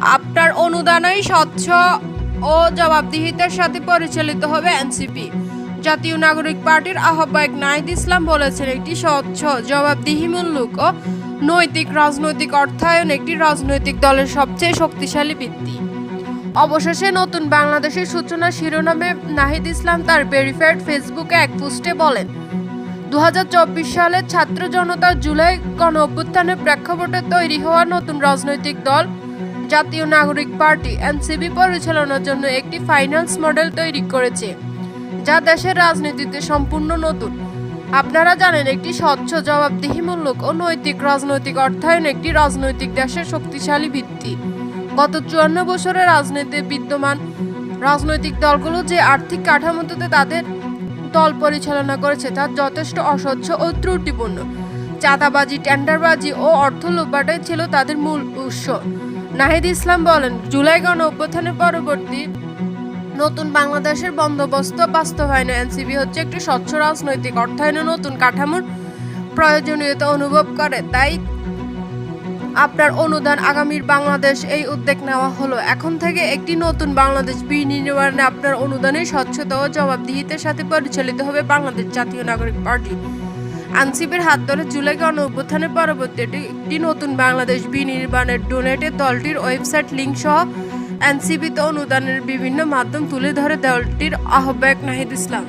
আপনার অনুদানেই স্বচ্ছ ও জবাবদিহিতার সাথে পরিচালিত হবে এনসিপি। জাতীয় নাগরিক পার্টির আহ্বায়ক নাহিদ ইসলাম বলেছেন একটি স্বচ্ছ জবাবদিহিমূলক ও নৈতিক রাজনৈতিক অর্থায়ন একটি রাজনৈতিক দলের সবচেয়ে শক্তিশালী ভিত্তি। অবশেষে নতুন বাংলাদেশের সূচনা শিরোনামে নাহিদ ইসলাম তার ভেরিফাইড ফেসবুকে এক পোস্টে বলেন দু হাজার চব্বিশ সালে ছাত্র জনতার জুলাই গণ অভ্যুত্থানের প্রেক্ষাপটে তৈরি হওয়া নতুন রাজনৈতিক দল জাতীয় নাগরিক পার্টি এনসিবি পরিচালনার জন্য একটি ফাইন্যান্স মডেল তৈরি করেছে, যা দেশের রাজনীতিতে সম্পূর্ণ নতুন। আপনারা জানেন একটি স্বচ্ছ জবাবদিহিমূলক ও নৈতিক রাজনৈতিক অর্থায়ন একটি রাজনৈতিক দেশের শক্তিশালী ভিত্তি। গত চুয়ান্ন বছরের রাজনীতিতে বিদ্যমান রাজনৈতিক দলগুলো যে আর্থিক কাঠামোতে তাদের দল পরিচালনা করেছে তা যথেষ্ট অস্বচ্ছ ও ত্রুটিপূর্ণ। চাঁদাবাজি, টেন্ডারবাজি ও অর্থ লোপাটাই ছিল তাদের মূল উৎস। নাহিদ ইসলাম বলেন, জুলাই গণ অভ্যুত্থানের পরবর্তী নতুন বাংলাদেশের বন্দোবস্ত বাস্তবায়নে এনসিবি হচ্ছে একটি স্বচ্ছ রাজনৈতিক অর্থায়নে নতুন কাঠামোর প্রয়োজনীয়তা অনুভব করে। তাই আপনার অনুদান আগামীর বাংলাদেশ এই উদ্যোগ নেওয়া হলো। এখন থেকে একটি নতুন বাংলাদেশ বিনির্মাণে আপনার অনুদানের স্বচ্ছতা ও জবাবদিহিতার সাথে পরিচালিত হবে বাংলাদেশ জাতীয় নাগরিক পার্টি। আনসিপির হাত ধরে জুলাই গণ অভ্যুত্থানের পরবর্তী একটি নতুন বাংলাদেশ বিনির্মাণের ডোনেটে দলটির ওয়েবসাইট লিঙ্ক সহ এনসিপিতে অনুদানের বিভিন্ন মাধ্যম তুলে ধরে দলটির আহ্বায়ক নাহিদ ইসলাম।